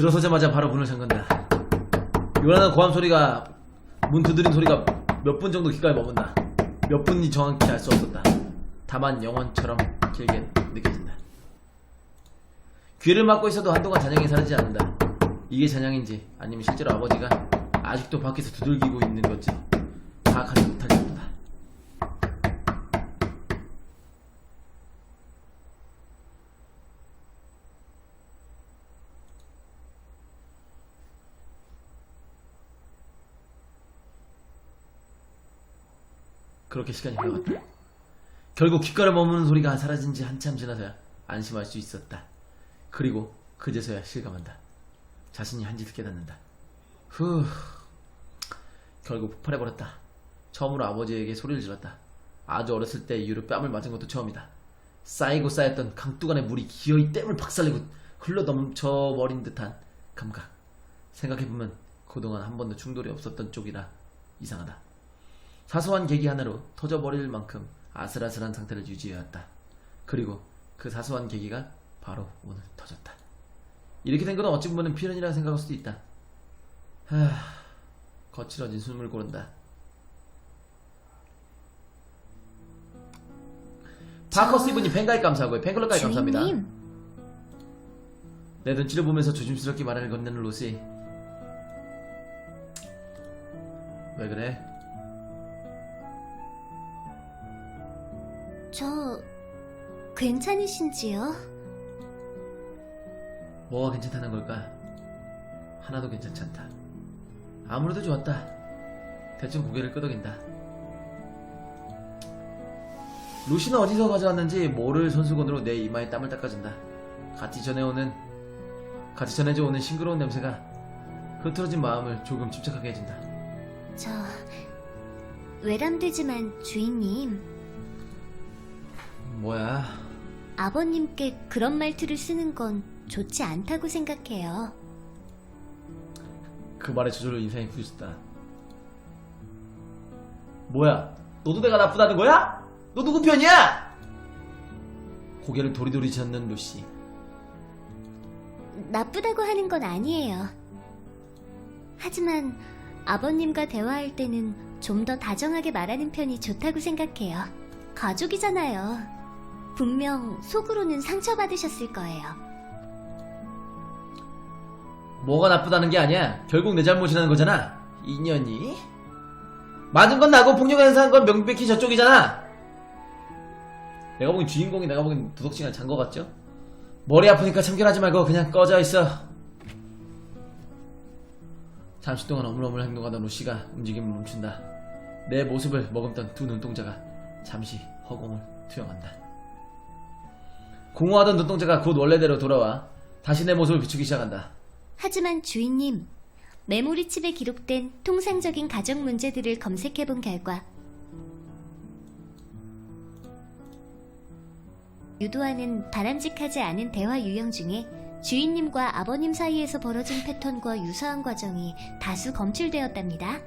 들어서자마자 바로 문을 잠근다. 요란한 고함 소리가 문 두드린 소리가 몇 분 정도 귓가에 머문다. 몇 분인지 정확히 알 수 없었다. 다만 영원처럼 길게 느껴진다. 귀를 막고 있어도 한동안 잔영이 사라지지 않는다. 이게 잔영인지 아니면 실제로 아버지가 아직도 밖에서 두들기고 있는 건지 파악하지 정도다. 그렇게 시간이 흘러갔다. 결국 귓가를 머무는 소리가 사라진 지 한참 지나서야 안심할 수 있었다. 그리고 그제서야 실감한다. 자신이 한 짓을 깨닫는다. 후, 결국 폭발해버렸다. 처음으로 아버지에게 소리를 질렀다. 아주 어렸을 때 이후로 뺨을 맞은 것도 처음이다. 쌓이고 쌓였던 강뚜간의 물이 기어이 댐을 박살내고 흘러 넘쳐버린 듯한 감각. 생각해보면 그동안 한 번도 충돌이 없었던 쪽이라 이상하다. 사소한 계기 하나로 터져버릴 만큼 아슬아슬한 상태를 유지해왔다. 그리고 그 사소한 계기가 바로 오늘 터졌다. 이렇게 된건 어찌 보면 필연이라 생각할 수도 있다. 하... 거칠어진 숨을 고른다. 파커 스티븐이 팬가입 감사하고요. 팬클럽까지 감사합니다. 내 눈치를 보면서 조심스럽게 말을 건네는 로시. 왜 그래? 저 괜찮으신지요? 뭐가 괜찮다는 걸까? 하나도 괜찮지 않다. 아무래도 좋았다. 대충 고개를 끄덕인다. 루시는 어디서 가져왔는지 모를 손수건으로 내 이마에 땀을 닦아준다. 같이 전해오는, 같이 전해져 오는 싱그러운 냄새가 흐트러진 마음을 조금 침착하게 해준다. 저 외람되지만 주인님, 뭐야? 아버님께 그런 말투를 쓰는 건 좋지 않다고 생각해요. 그 말에 저절로 인상이 부딪혔다. 뭐야? 너도 내가 나쁘다는 거야? 너 누구 편이야? 고개를 도리도리 젓는 루시. 나쁘다고 하는 건 아니에요. 하지만 아버님과 대화할 때는 좀 더 다정하게 말하는 편이 좋다고 생각해요. 가족이잖아요. 분명 속으로는 상처받으셨을 거예요. 뭐가 나쁘다는 게 아니야. 결국 내 잘못이라는 거잖아. 인연이? 맞은 건 나고 폭력 행사한 건 명백히 저쪽이잖아. 내가 보기엔 주인공이 내가 보기엔 두덕치가 잔거 같죠? 머리 아프니까 참견하지 말고 그냥 꺼져 있어. 잠시 동안 어물어물 행동하던 루시가 움직임을 멈춘다. 내 모습을 머금던 두 눈동자가 잠시 허공을 투영한다. 공허하던 눈동자가 곧 원래대로 돌아와 다시 내 모습을 비추기 시작한다. 하지만 주인님, 메모리 칩에 기록된 통상적인 가정 문제들을 검색해 본 결과 유도하는 바람직하지 않은 대화 유형 중에 주인님과 아버님 사이에서 벌어진 패턴과 유사한 과정이 다수 검출되었답니다.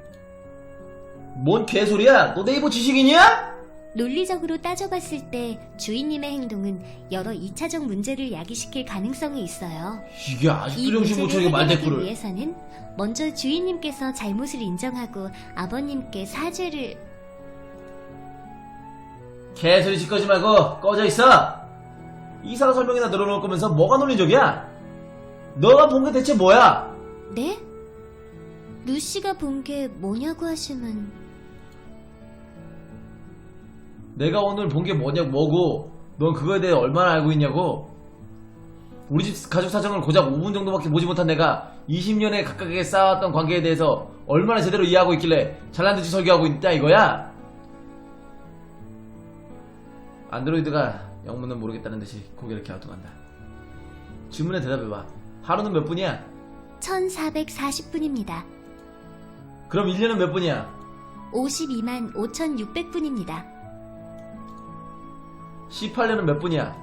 뭔 개소리야? 너 네이버 지식이냐? 논리적으로 따져봤을 때 주인님의 행동은 여러 2차적 문제를 야기시킬 가능성이 있어요. 이게 이 아직도 정신 못 문제를 차리게 해결하기 말대꾸를 위해서는 먼저 주인님께서 잘못을 인정하고 아버님께 사죄를 개소리 짓거지 말고 꺼져 있어 이상 설명이나 늘어놓을 거면서 뭐가 논리적이야? 너가 본 게 대체 뭐야? 네? 루시가 본 게 뭐냐고 하시면 내가 오늘 본 게 뭐냐고 뭐고 넌 그거에 대해 얼마나 알고 있냐고 우리 집 가족 사정을 고작 5분 정도밖에 보지 못한 내가 20년에 각각에게 쌓아왔던 관계에 대해서 얼마나 제대로 이해하고 있길래 잘난 듯이 설교하고 있다 이거야? 안드로이드가 영문은 모르겠다는 듯이 고개를 갸우뚱한다 질문에 대답해봐 하루는 몇 분이야? 1440분입니다. 그럼 1년은 몇 분이야? 52만 5600분입니다. 18년은 몇 분이야?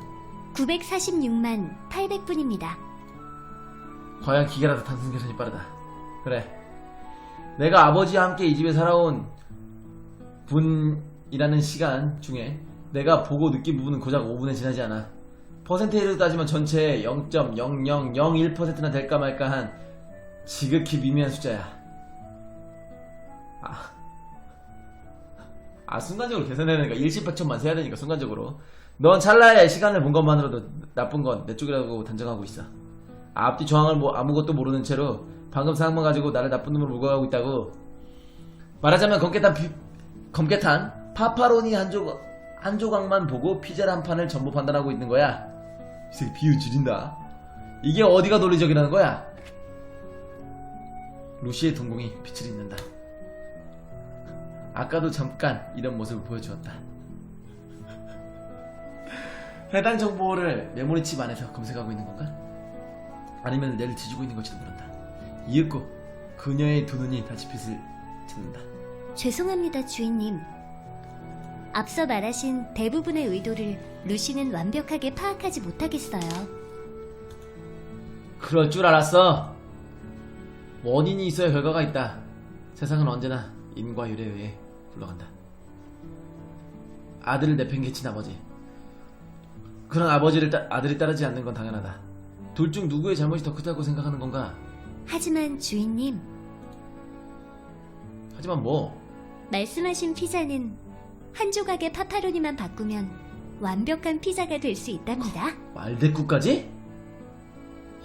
946만 800분입니다. 과연 기계라도 단순 계산이 빠르다. 그래. 내가 아버지와 함께 이 집에 살아온 분이라는 시간 중에 내가 보고 느낀 부분은 고작 5분에 지나지 않아. 퍼센테이로 따지면 전체 0.0001%나 될까 말까 한 지극히 미미한 숫자야. 아, 아 순간적으로 계산해내니까 일시백천만 세야 되니까 순간적으로. 넌 찰나의 시간을 본 것만으로도 나쁜 건 내 쪽이라고 단정하고 있어. 앞뒤 정황을 뭐 아무것도 모르는 채로 방금 상황만 가지고 나를 나쁜 놈으로 몰아가고 있다고. 말하자면 검게탄 피, 검게탄 파파로니 한 조각 한 조각만 보고 피자를 한 판을 전부 판단하고 있는 거야. 이 새끼 비유 지린다. 이게 어디가 논리적이라는 거야? 루시의 동공이 빛을 잇는다. 아까도 잠깐 이런 모습을 보여주었다. 해당 정보를 메모리 칩 안에서 검색하고 있는 건가? 아니면 내를 뒤지고 있는 걸지도 모른다. 이윽고 그녀의 두 눈이 다시 빛을 찾는다. 죄송합니다, 주인님. 앞서 말하신 대부분의 의도를 루시는 완벽하게 파악하지 못하겠어요. 그럴 줄 알았어. 원인이 있어야 결과가 있다. 세상은 언제나 인과 율에 의해 굴러간다. 아들을 내팽개친 아버지. 그런 아버지를 따- 아들이 따르지 않는 건 당연하다. 둘 중 누구의 잘못이 더 크다고 생각하는 건가? 하지만 주인님, 하지만 뭐 말씀하신 피자는 한 조각의 파파로니만 바꾸면 완벽한 피자가 될 수 있답니다. 말대꾸까지?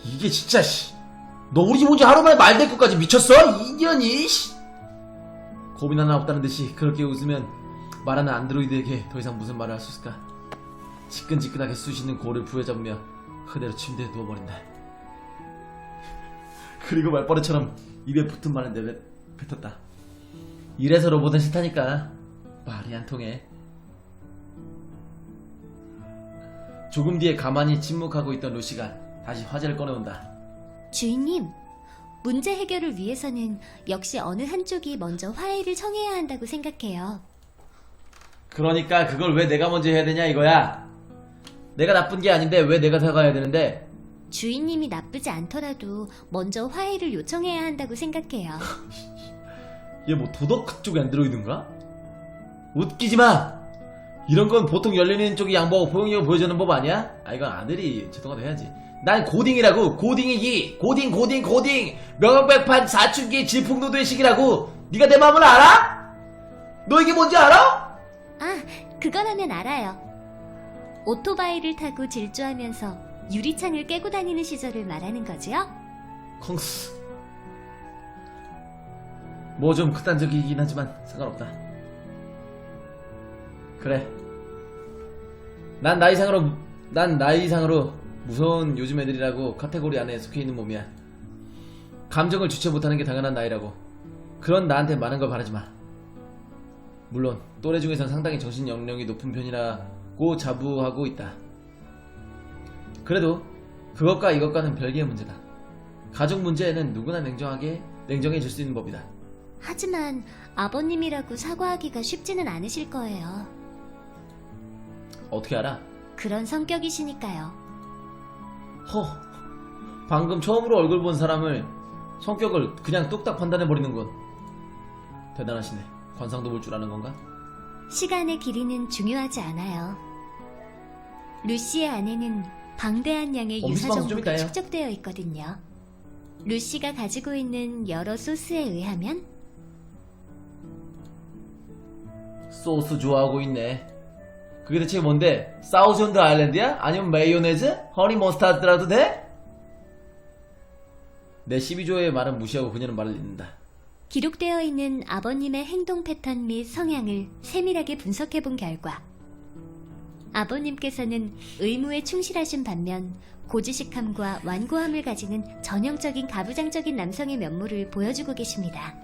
이게 진짜 씨. 너 우리 집 온 지 하루 만에 말대꾸까지 미쳤어? 이년이 씨. 고민 하나 없다는 듯이 그렇게 웃으면 말하는 안드로이드에게 더 이상 무슨 말을 할 수 있을까? 지끈지끈하게 쑤시는 고를 부여잡으며 그대로 침대에 누워버린다. 그리고 말버릇처럼 입에 붙은 말을 내뱉 뱉었다. 이래서 로봇은 싫다니까. 말이 안 통해. 조금 뒤에 가만히 침묵하고 있던 루시가 다시 화제를 꺼내온다. 주인님, 문제 해결을 위해서는 역시 어느 한쪽이 먼저 화해를 청해야 한다고 생각해요. 그러니까 그걸 왜 내가 먼저 해야 되냐 이거야. 내가 나쁜 게 아닌데 왜 내가 사과해야 되는데? 주인님이 나쁘지 않더라도 먼저 화해를 요청해야 한다고 생각해요. 얘 뭐 도덕 쪽에 안 들어있는가? 웃기지 마! 이런 건 보통 열리는 쪽이 양보하고 포용력을 보여주는 법 아니야? 아 이건 아들이 제동화도 해야지. 난 고딩이라고 고딩이기 고딩 고딩 고딩 명백판 사춘기 질풍노도의 시기라고 네가 내 마음을 알아? 너 이게 뭔지 알아? 아, 그거라면 알아요. 오토바이를 타고 질주하면서 유리창을 깨고 다니는 시절을 말하는 거지요? 컹스. 뭐 좀 극단적이긴 하지만 상관없다. 그래. 난 나이상으로 난 나이상으로 무서운 요즘 애들이라고 카테고리 안에 속해 있는 몸이야. 감정을 주체 못하는 게 당연한 나이라고. 그런 나한테 많은 걸 바라지 마. 물론 또래 중에선 상당히 정신 연령이 높은 편이라 고 자부하고 있다 그래도 그것과 이것과는 별개의 문제다 가족 문제에는 누구나 냉정하게 냉정해질 수 있는 법이다. 하지만 아버님이라고 사과하기가 쉽지는 않으실 거예요. 어떻게 알아? 그런 성격이시니까요. 허. 방금 처음으로 얼굴 본 사람을 성격을 그냥 뚝딱 판단해 버리는군. 대단하시네. 관상도 볼 줄 아는 건가? 시간의 길이는 중요하지 않아요. 루시의 안에는 방대한 양의 어, 유사 좀 정보가 있다요. 축적되어 있거든요. 루시가 가지고 있는 여러 소스에 의하면 소스 좋아하고 있네. 그게 대체 뭔데? 사우전드 아일랜드야? 아니면 메이오네즈? 허니 머스타드라도 돼? 내 12조의 말은 무시하고 그녀는 말을 잇는다. 기록되어 있는 아버님의 행동 패턴 및 성향을 세밀하게 분석해 본 결과 아버님께서는 의무에 충실하신 반면 고지식함과 완고함을 가지는 전형적인 가부장적인 남성의 면모를 보여주고 계십니다.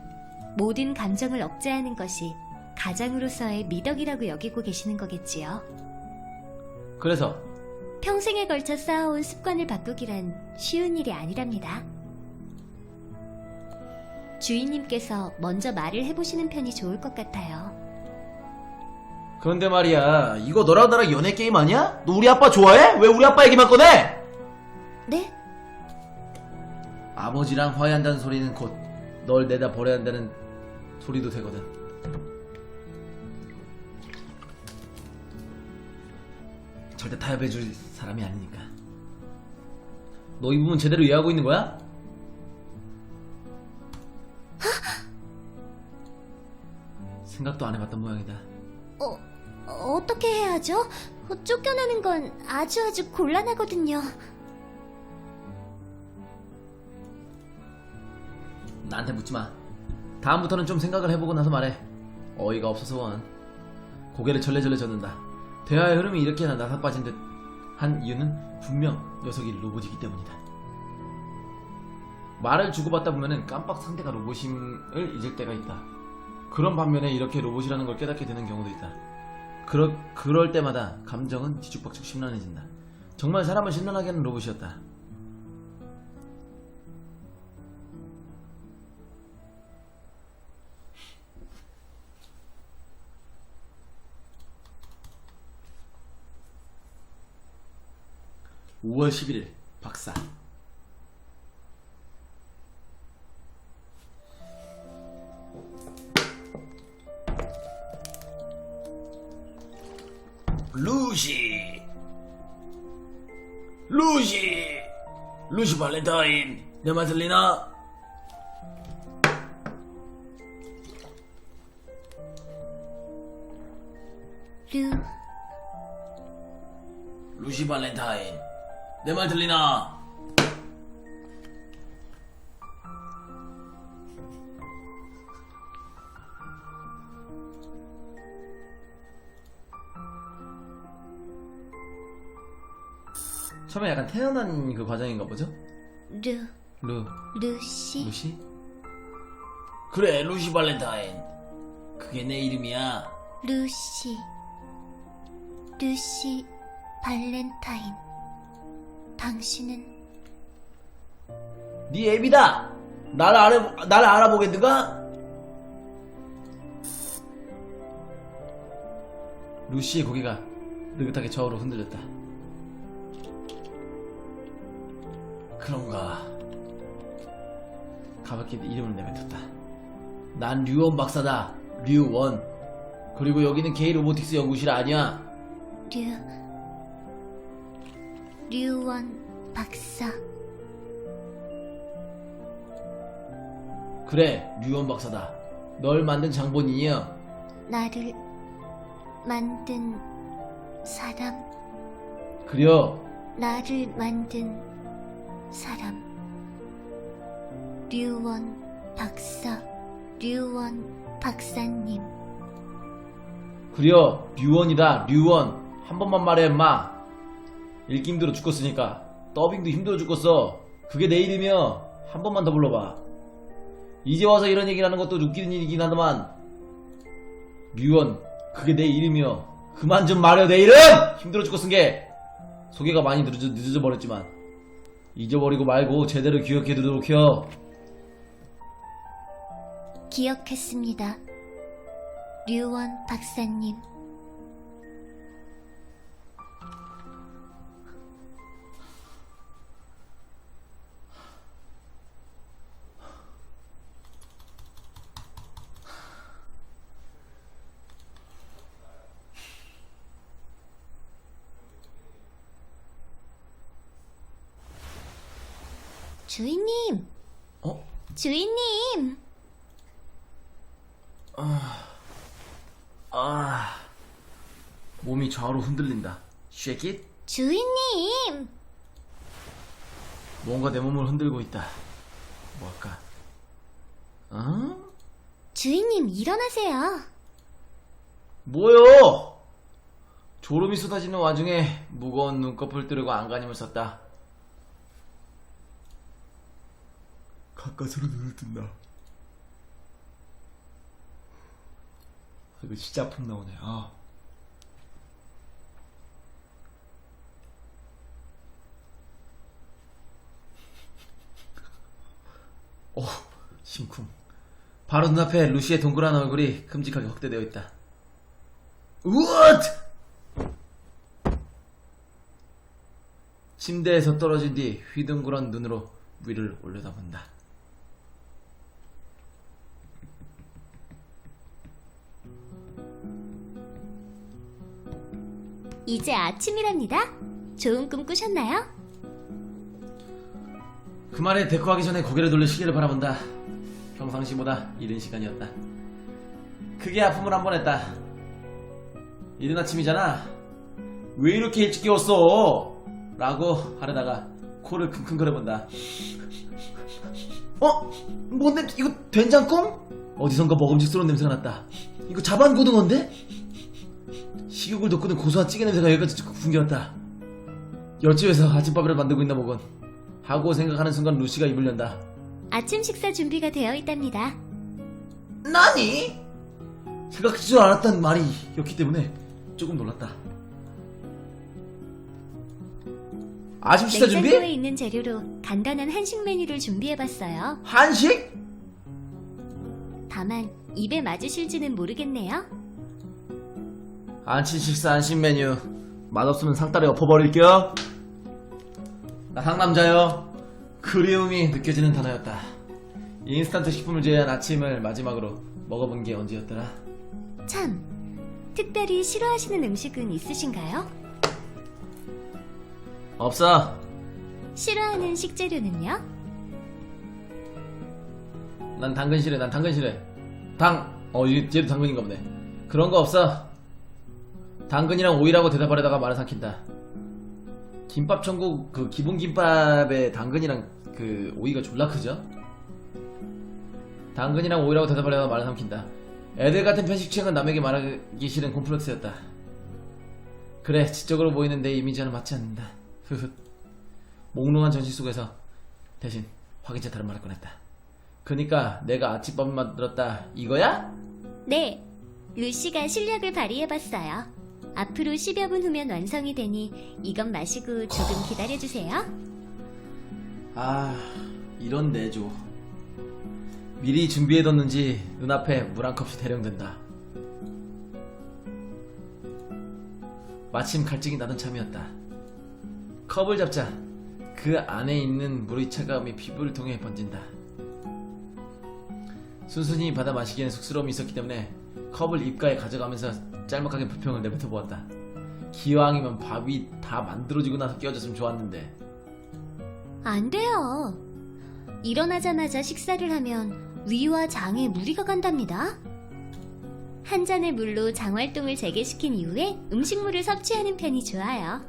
모든 감정을 억제하는 것이 가장으로서의 미덕이라고 여기고 계시는 거겠지요. 그래서 평생에 걸쳐 쌓아온 습관을 바꾸기란 쉬운 일이 아니랍니다. 주인님께서 먼저 말을 해보시는 편이 좋을 것 같아요. 그런데 말이야 이거 너랑 나랑 연애 게임 아니야? 너 우리 아빠 좋아해? 왜 우리 아빠 얘기만 꺼내? 네? 아버지랑 화해한다는 소리는 곧 널 내다 버려야 한다는 소리도 되거든. 절대 타협해줄 사람이 아니니까. 너 이 부분 제대로 이해하고 있는 거야? 생각도 안 해봤던 모양이다. 어, 어떻게 해야죠? 어, 쫓겨나는 건 아주 아주 곤란하거든요. 나한테 묻지 마. 다음부터는 좀 생각을 해보고 나서 말해. 어이가 없어서 원. 고개를 절레절레 젓는다. 대화의 흐름이 이렇게 나사빠진 듯 한 이유는 분명 녀석이 로봇이기 때문이다. 말을 주고받다 보면은 깜빡 상대가 로봇임을 잊을 때가 있다. 그런 반면에 이렇게 로봇이라는 걸 깨닫게 되는 경우도 있다. 그러, 그럴 때마다 감정은 뒤죽박죽 심란해진다. 정말 사람을 심란하게 하는 로봇이었다. (5월 11일) 박사 발렌타인 내 말 들리나? 루, 루시 발렌타인 내 말 들리나? 처음에 약간 태어난 그 과정인가 보죠? 루, 루, 루시, 루시? 그래 루시 발렌타인. 그게 내 이름이야. 루시, 루시 발렌타인. 당신은? 네 애비다! 나를 알아, 나를 알아보겠는가? 루시의 고개가 느긋하게 저으로 흔들렸다 그런가? 가볍게 이름을 내뱉었다. 난 류원 박사다. 류원. 그리고 여기는 K 로보틱스 연구실 아니야. 류, 류원 박사. 그래 류원 박사다. 널 만든 장본인이야. 나를 만든 사람, 그려. 나를 만든 사람. 류원 박사, 류원 박사님. 그려 류원이다 류원. 한 번만 말해 임마. 읽기 힘들어 죽겠으니까. 더빙도 힘들어 죽겠어. 그게 내 이름이여. 한 번만 더 불러봐. 이제 와서 이런 얘기를 하는 것도 웃기는 일이긴 하더만. 류원 그게 내 이름이여. 그만 좀 말해 내 이름! 힘들어 죽겠은 게. 소개가 많이 늦어져, 늦어져 버렸지만 잊어버리고 말고 제대로 기억해 두도록 해요 기억했습니다. 류원 박사님. 주인님, 어? 주인님. 아 몸이 좌우로 흔들린다 쉐킷 주인님! 뭔가 내 몸을 흔들고 있다. 뭐할까? 어? 주인님, 일어나세요. 뭐요? 졸음이 쏟아지는 와중에 무거운 눈꺼풀 뜨르고 안간힘을 썼다. 가까스로 눈을 뜬다. 아, 이거 진짜 아픔 나오네. 아. 오, 심쿵. 바로 눈앞에 루시의 동그란 얼굴이 큼직하게 확대되어 있다. 우엇! 침대에서 떨어진 뒤 휘둥그런 눈으로 위를 올려다본다. 이제 아침이랍니다. 좋은 꿈 꾸셨나요? 그만에 데코하기 전에 고개를 돌려 시계를 바라본다. 평상시보다 이른 시간이었다. 크게 아픔을 한 번 했다. 이른 아침이잖아. 왜 이렇게 일찍 깨웠어? 라고 하려다가 코를 킁킁거려본다. 어? 뭔데? 이거 된장국? 어디선가 먹음직스러운 냄새가 났다. 이거 자반 고등어인데? 식욕을 돋구는 고소한 찌개 냄새가 여기까지 쭉 풍겨왔다. 옆집에서 아침밥을 만들고 있나 보군. 하고 생각하는 순간 루시가 입을 연다. 아침 식사 준비가 되어 있답니다. 나니? 생각할 줄 알았단 말이었기 때문에 조금 놀랐다. 아침 식사 준비? 냉장고에 있는 재료로 간단한 한식 메뉴를 준비해봤어요. 한식? 다만 입에 맞으실지는 모르겠네요. 아침 식사 한식 메뉴 맛없으면 상다리 엎어버릴게요. 나 상남자요. 그리움이 느껴지는 단어였다. 인스턴트 식품을 제외한 아침을 마지막으로 먹어본 게 언제였더라? 참, 특별히 싫어하시는 음식은 있으신가요? 없어. 싫어하는 식재료는요? 난 당근 싫어. 난 당근 싫어. 당. 어, 얘- 얘도 당근인가 보네. 그런 거 없어. 당근이랑 오이라고 대답하려다가 말을 삼킨다. 김밥 천국 그 기본 김밥에 당근이랑 그 오이가 졸라 크죠? 당근이랑 오이라고 대답하려다가 말을 삼킨다. 애들 같은 편식충은 남에게 말하기 싫은 콤플렉스였다. 그래, 지적으로 보이는 내 이미지와는 맞지 않는다. 흐흐. 몽롱한 전시 속에서 대신 확인차 다른 말을 꺼냈다. 그니까 내가 아침밥을 만들었다 이거야? 네, 루시가 실력을 발휘해봤어요. 앞으로 10여 분 후면 완성이 되니 이것 마시고 조금 기다려주세요. 아 이런 내조. 미리 준비해뒀는지 눈앞에 물 한 컵이 대령 된다. 마침 갈증이 나던 참이었다. 컵을 잡자 그 안에 있는 물의 차가움이 피부를 통해 번진다. 순순히 받아 마시기에는 쑥스러움이 있었기 때문에 컵을 입가에 가져가면서 짤막하게 불평을 내뱉어 보았다 기왕이면 밥이 다 만들어지고 나서 끼워졌으면 좋았는데 안 돼요. 일어나자마자 식사를 하면 위와 장에 무리가 간답니다. 한 잔의 물로 장 활동을 재개시킨 이후에 음식물을 섭취하는 편이 좋아요.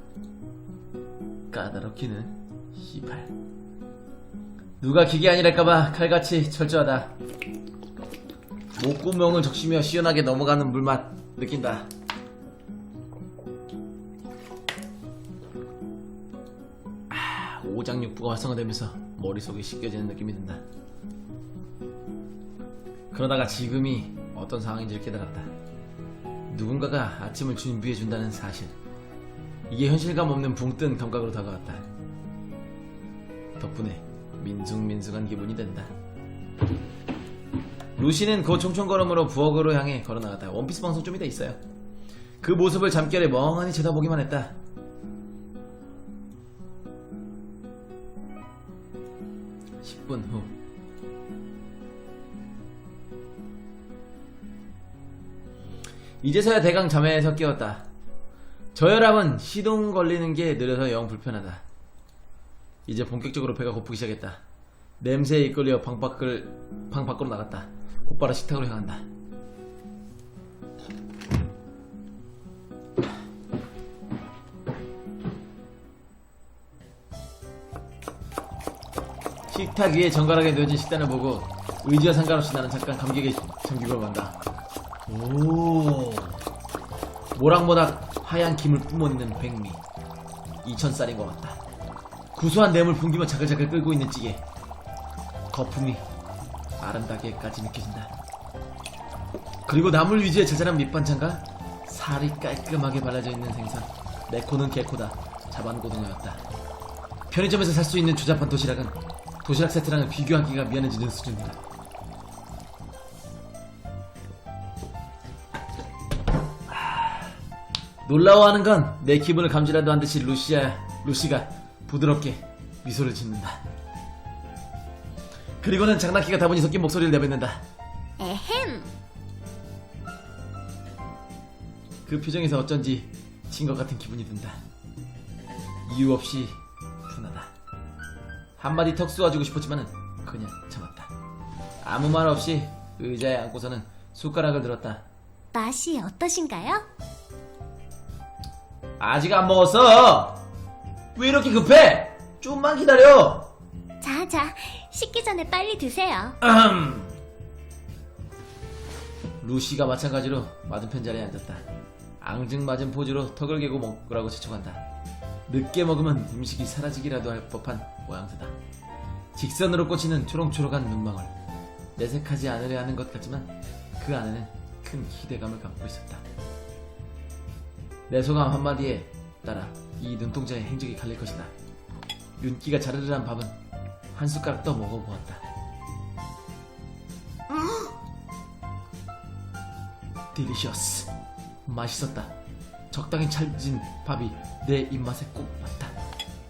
까다롭기는 희발 누가 기계 아니랄까봐 칼같이 철저하다 목구멍을 적시며 시원하게 넘어가는 물맛 느낀다 아, 오장육부가 활성화되면서 머릿속이 씻겨지는 느낌이 든다 그러다가 지금이 어떤 상황인지 를 깨달았다 누군가가 아침을 준비해 준다는 사실 이게 현실감 없는 붕 뜬 감각으로 다가왔다. 덕분에 민숭민숭한 기분이 든다. 루시는 그 총총걸음으로 부엌으로 향해 걸어나갔다. 원피스 방송 좀 이따 있어요. 그 모습을 잠결에 멍하니 쳐다보기만 했다. (10분) 후 이제서야 대강 잠에서 깨었다. 저혈압은 시동 걸리는 게 느려서 영 불편하다. 이제 본격적으로 배가 고프기 시작했다. 냄새에 이끌려 방 밖을 방 밖으로 나갔다. 곧바로 식탁으로 향한다. 식탁 위에 정갈하게 놓여진 식단을 보고 의지와 상관없이 나는 잠깐 감격에 잠기고 만다. 오. 모락모락 하얀 김을 뿜어내는 백미 2천쌀인 것 같다 구수한 뇌물 풍기며 자글자글 끓고 있는 찌개 거품이 아름다게까지 느껴진다. 그리고 나물 위주의 자잘한 밑반찬과 살이 깔끔하게 발라져 있는 생선. 내 코는 개코다. 자반고등어였다. 편의점에서 살 수 있는 조잡한 도시락은 도시락 세트랑은 비교하기가 미안해지는 수준이다. 놀라워하는 건 내 기분을 감지라도 한 듯이 루시아 루시가 부드럽게 미소를 짓는다. 그리고는 장난기가 다분히 섞인 목소리를 내뱉는다. 에헴, 그 표정에서 어쩐지 진 것 같은 기분이 든다. 이유 없이 분하다. 한마디 턱 쏘아주고 싶었지만은 그냥 참았다. 아무 말 없이 의자에 앉고서는 숟가락을 들었다. 맛이 어떠신가요? 아직 안 먹었어. 왜 이렇게 급해? 좀만 기다려. 자, 자, 식기 전에 빨리 드세요. 음. 루시가 마찬가지로 맞은편 자리에 앉았다. 앙증맞은 포즈로 턱을 개고 먹으라고 지촉한다. 늦게 먹으면 음식이 사라지기라도 할 법한 모양새다. 직선으로 꽂히는 초롱초롱한 눈망울. 내색하지 않으려 하는 것 같지만 그 안에는 큰 기대감을 갖고 있었다. 내 소감 한마디에 따라 이 눈동자의 행적이 갈릴 것이다. 윤기가 자르르한 밥은 한 숟가락 더 먹어보았다. 딜리셔스 맛있었다. 적당히 찰진 밥이 내 입맛에 꼭 맞다.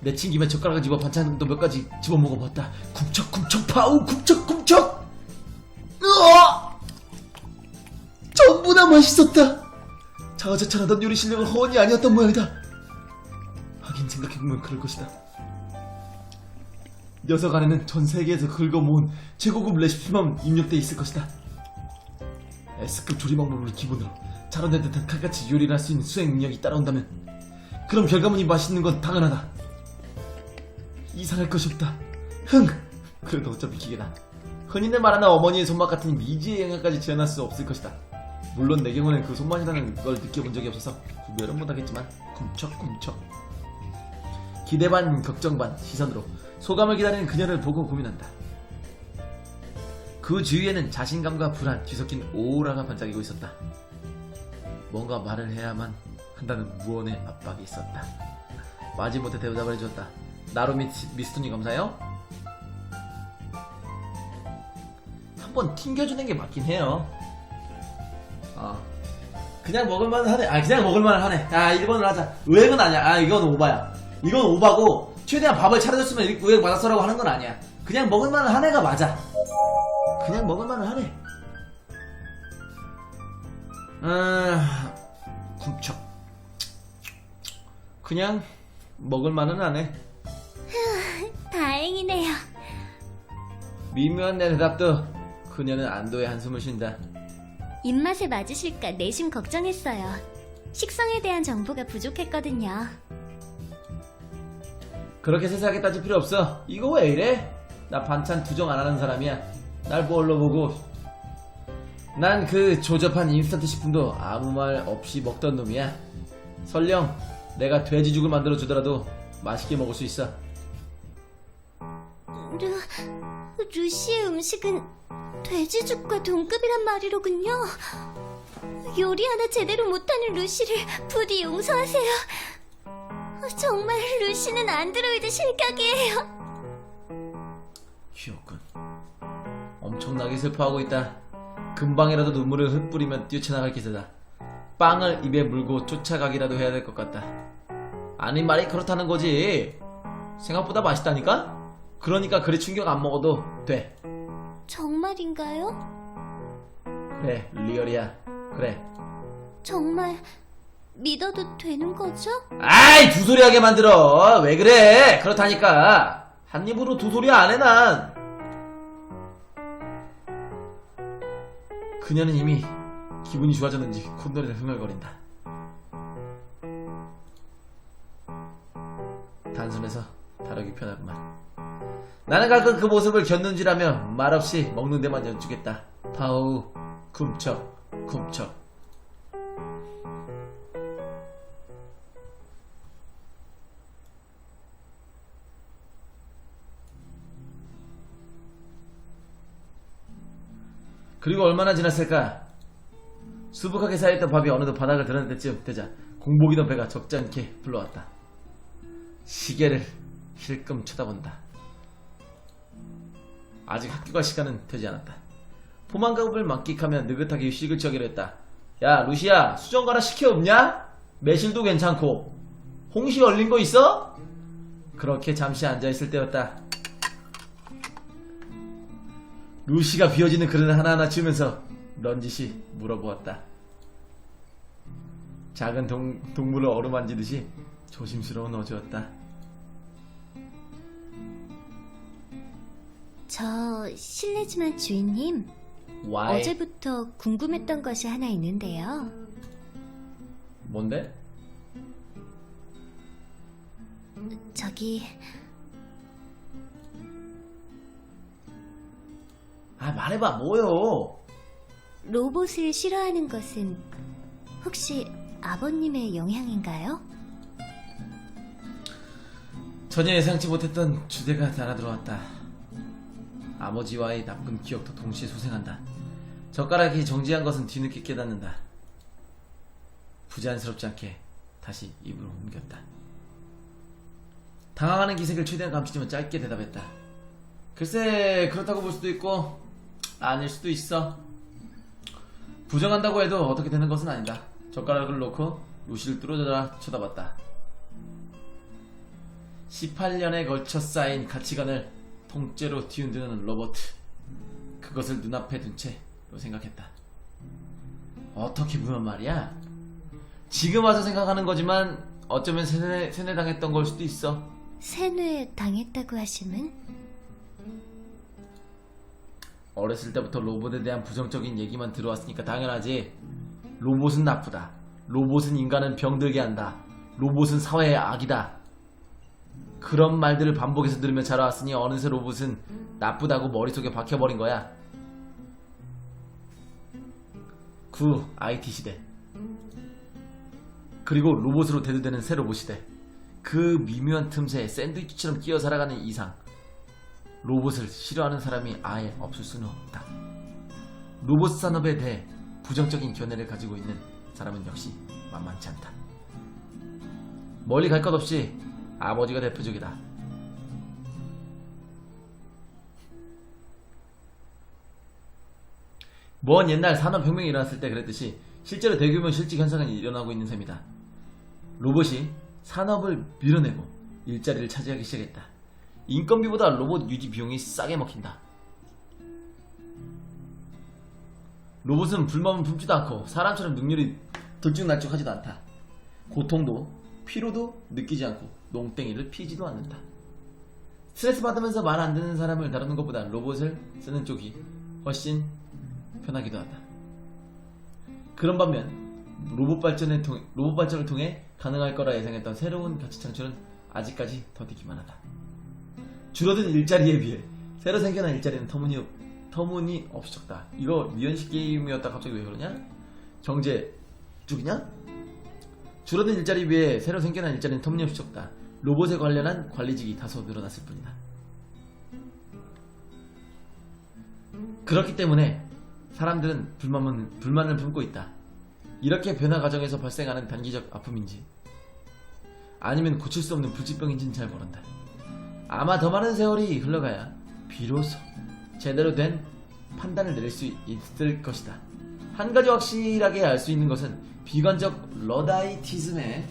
내친 김에 젓가락을 집어 반찬도 몇 가지 집어 먹어봤다. 쿰척쿰척 파우 쿰척쿰척 으아! 전부 다 맛있었다. 자화자찬하던 요리 실력은 허언이 아니었던 모양이다. 하긴 생각해보면 그럴 것이다 녀석 안에는 전 세계에서 긁어모은 최고급 레시피만 입력돼 있을 것이다 S급 조리 방법을 기본으로 자라낸 듯한 칼같이 요리를 할 수 있는 수행 능력이 따라온다면 그럼 결과물이 맛있는 건 당연하다. 이상할 것이 없다. 흥! 그래도 어차피 기계다. 흔히들 말하는 어머니의 손맛 같은 미지의 영향까지 지어낼 수 없을 것이다. 물론 내 경우는 그 손맛이라는 걸 느껴본 적이 없어서 구별은 못하겠지만 굼쩍굼쩍 기대 반 걱정 반 시선으로 소감을 기다리는 그녀를 보고 고민한다. 그 주위에는 자신감과 불안 뒤섞인 오라가 반짝이고 있었다. 뭔가 말을 해야만 한다는 무언의 압박이 있었다. 마지못해 대답을 해주었다. 나로 미, 미스톤이 검사요? 한번 튕겨주는 게 맞긴 해요. 아, 그냥 먹을만 하네. 아, 그냥 먹을만 하네. 아, 1번을 하자. 의액은 아니야. 아, 이건 오바야. 이건 오바고, 최대한 밥을 차려줬으면 의액 받았어라고 하는 건 아니야. 그냥 먹을만 한 애가 맞아. 그냥 먹을만은 하네. 아, 굶쩍. 그냥 먹을만은 하네. 다행이네요. 미묘한 내 대답도 그녀는 안도의 한숨을 쉰다. 입맛에 맞으실까 내심 걱정했어요. 식성에 대한 정보가 부족했거든요. 그렇게 세세하게 따질 필요 없어. 이거 왜 이래? 나 반찬 투정 안 하는 사람이야. 날 뭘로 보고. 난 그 조접한 인스턴트 식품도 아무 말 없이 먹던 놈이야. 설령 내가 돼지죽을 만들어 주더라도 맛있게 먹을 수 있어. 루, 루시의 음식은 돼지죽과 동급이란 말이로군요. 요리 하나 제대로 못하는 루시를 부디 용서하세요. 정말 루시는 안드로이드 실격이에요. 귀엽군. 엄청나게 슬퍼하고 있다. 금방이라도 눈물을 흩뿌리며 뛰쳐나갈 기세다. 빵을 입에 물고 쫓아가기라도 해야 될 것 같다. 아니 말이 그렇다는 거지. 생각보다 맛있다니까? 그러니까 그리 충격 안 먹어도 돼. 정말인가요? 그래 리얼이야. 그래. 정말 믿어도 되는 거죠? 아이 두 소리 하게 만들어. 왜 그래? 그렇다니까. 한 입으로 두 소리 안 해 난. 그녀는 이미 기분이 좋아졌는지 콧노래를 흥얼거린다. 단순해서 다루기 편하구만. 나는 가끔 그 모습을 견눈질하며 말없이 먹는 데만 연주겠다. 파우 쿰척 쿰척 그리고 얼마나 지났을까? 수북하게 쌓였던 밥이 어느덧 바닥을 드러낼 때쯤 되자 공복이던 배가 적잖게 불러왔다. 시계를 힐끔 쳐다본다. 아직 학교 갈 시간은 되지 않았다. 포만감을 만끽하며 느긋하게 휴식을 취하기로 했다. 야 루시야 수정 가라 시켜 없냐? 매실도 괜찮고 홍시 얼린 거 있어? 그렇게 잠시 앉아있을 때였다. 루시가 비어지는 그릇을 하나하나 치우면서 런짓이 물어보았다. 작은 동, 동물을 어루만지듯이 조심스러운 어조였다. 저 실례지만 주인님 Why? 어제부터 궁금했던 것이 하나 있는데요. 뭔데? 저기 아 말해봐 뭐요? 로봇을 싫어하는 것은 혹시 아버님의 영향인가요? 전혀 예상치 못했던 주제가 달아 들어왔다. 아버지와의 나쁜 기억도 동시에 소생한다. 젓가락이 정지한 것은 뒤늦게 깨닫는다. 부자연스럽지 않게 다시 입으로 옮겼다. 당황하는 기색을 최대한 감추지만 짧게 대답했다. 글쎄 그렇다고 볼 수도 있고 아닐 수도 있어. 부정한다고 해도 어떻게 되는 것은 아니다. 젓가락을 놓고 루시를 뚫어져라 쳐다봤다. 18년에 걸쳐 쌓인 가치관을 통째로 뒤흔드는 로봇. 그것을 눈앞에 둔 채로 생각했다. 어떻게 보면 말이야. 지금 와서 생각하는 거지만 어쩌면 세뇌, 세뇌당했던 걸 수도 있어. 세뇌 당했다고 하심은 어렸을 때부터 로봇에 대한 부정적인 얘기만 들어왔으니까 당연하지. 로봇은 나쁘다. 로봇은 인간은 병들게 한다. 로봇은 사회의 악이다. 그런 말들을 반복해서 들으며 자라왔으니 어느새 로봇은 나쁘다고 머릿속에 박혀버린 거야. 구 IT 시대. 그리고 로봇으로 대두되는 새 로봇 시대. 그 미묘한 틈새에 샌드위치처럼 끼어 살아가는 이상. 로봇을 싫어하는 사람이 아예 없을 수는 없다. 로봇 산업에 대해 부정적인 견해를 가지고 있는 사람은 역시 만만치 않다. 멀리 갈 것 없이 아버지가 대표적이다. 먼 옛날 산업혁명이 일어났을 때 그랬듯이 실제로 대규모 실직 현상이 일어나고 있는 셈이다. 로봇이 산업을 밀어내고 일자리를 차지하기 시작했다. 인건비보다 로봇 유지 비용이 싸게 먹힌다. 로봇은 불만은 품지도 않고 사람처럼 능률이 들쭉날쭉하지도 않다. 고통도 피로도 느끼지 않고 농땡이를 피지도 않는다. 스트레스 받으면서 말 안 듣는 사람을 다루는 것보다 로봇을 쓰는 쪽이 훨씬 편하기도 하다. 그런 반면 로봇 발전을 통 로봇 발전을 통해 가능할 거라 예상했던 새로운 가치 창출은 아직까지 더디기만 하다. 줄어든 일자리에 비해 새로 생겨난 일자리는 터무니 터무니 없이 적다. 이거 미연식 게임이었다 갑자기 왜 그러냐? 경제 쪽이냐? 줄어든 일자리에 비해 새로 생겨난 일자리는 터무니 없이 적다. 로봇에 관련한 관리직이 다소 늘어났을 뿐이다. 그렇기 때문에 사람들은 불만을, 불만을 품고 있다. 이렇게 변화 과정에서 발생하는 단기적 아픔인지 아니면 고칠 수 없는 불치병인지는 잘 모른다. 아마 더 많은 세월이 흘러가야 비로소 제대로 된 판단을 내릴 수 있을 것이다. 한 가지 확실하게 알 수 있는 것은 비관적 러다이티즘에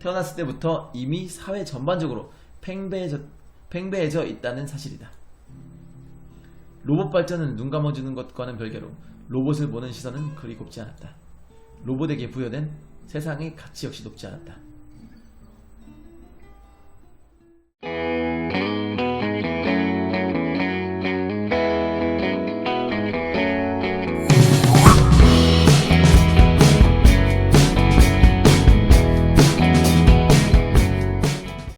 태어났을 때부터 이미 사회 전반적으로 팽배해져, 팽배해져 있다는 사실이다. 로봇 발전은 눈 감아주는 것과는 별개로 로봇을 보는 시선은 그리 곱지 않았다. 로봇에게 부여된 세상의 가치 역시 높지 않았다.